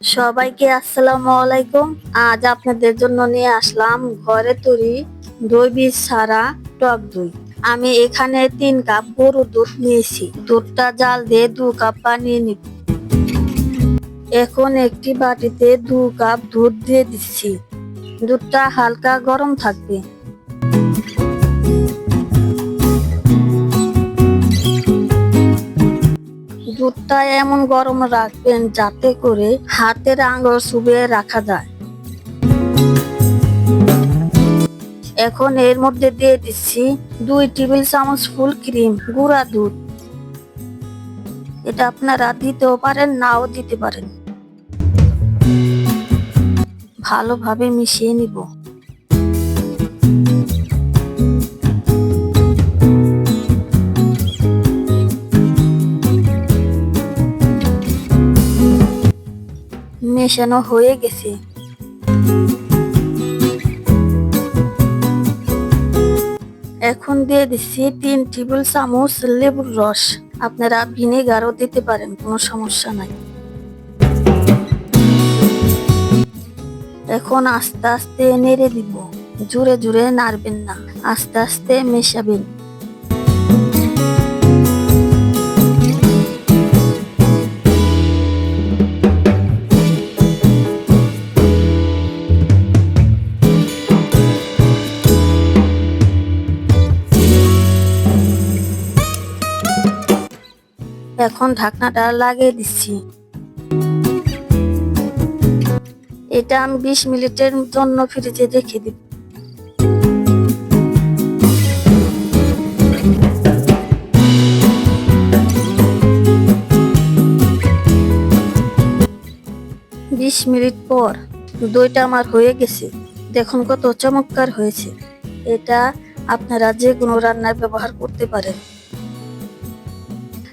সবাইকে আসসালামু আলাইকুম। আজ আপনাদের জন্য নিয়ে আসলাম ঘরে তৈরি দই বীজ ছাড়া টক দই। আমি এখানে তিন কাপ গরুর দুধ নিয়েছি। দুধটা জাল দিয়ে দু কাপ বানিয়ে নিব। এখন একটি বাটিতে দু কাপ দুধ দিয়ে দিচ্ছি। দুধটা হালকা গরম থাকবে। দুধটা এমন গরম রাখবেন যাতে করে হাতের আঙুল চুবিয়ে রাখা যায়। এখন এর মধ্যে দিয়ে দিচ্ছি দুই টেবিল চামচ ফুল ক্রিম, গুঁড়া দুধ। এটা আপনারা দিতেও পারেন, নাও দিতে পারেন। ভালোভাবে মিশিয়ে নিব। মেশানো হয়ে গেছে। এখন দিয়ে দিচ্ছি তিন টেবিল চামচ লেবুর রস। আপনারা ভিনেগারও দিতে পারেন, কোনো সমস্যা নাই। এখন আস্তে আস্তে নেড়ে দিব। জুড়ে জুড়ে নাড়বেন না, আস্তে আস্তে মেশাবেন। এখন ঢাকনাটা লাগিয়ে দিচ্ছি। এটা আমি বিশ মিনিটের জন্য ফ্রিজে রেখে দিব। বিশ মিনিট পর দইটা আমার হয়ে গেছে। দেখুন কত চমৎকার হয়েছে। এটা আপনারা যে কোনো রান্নায় ব্যবহার করতে পারেন।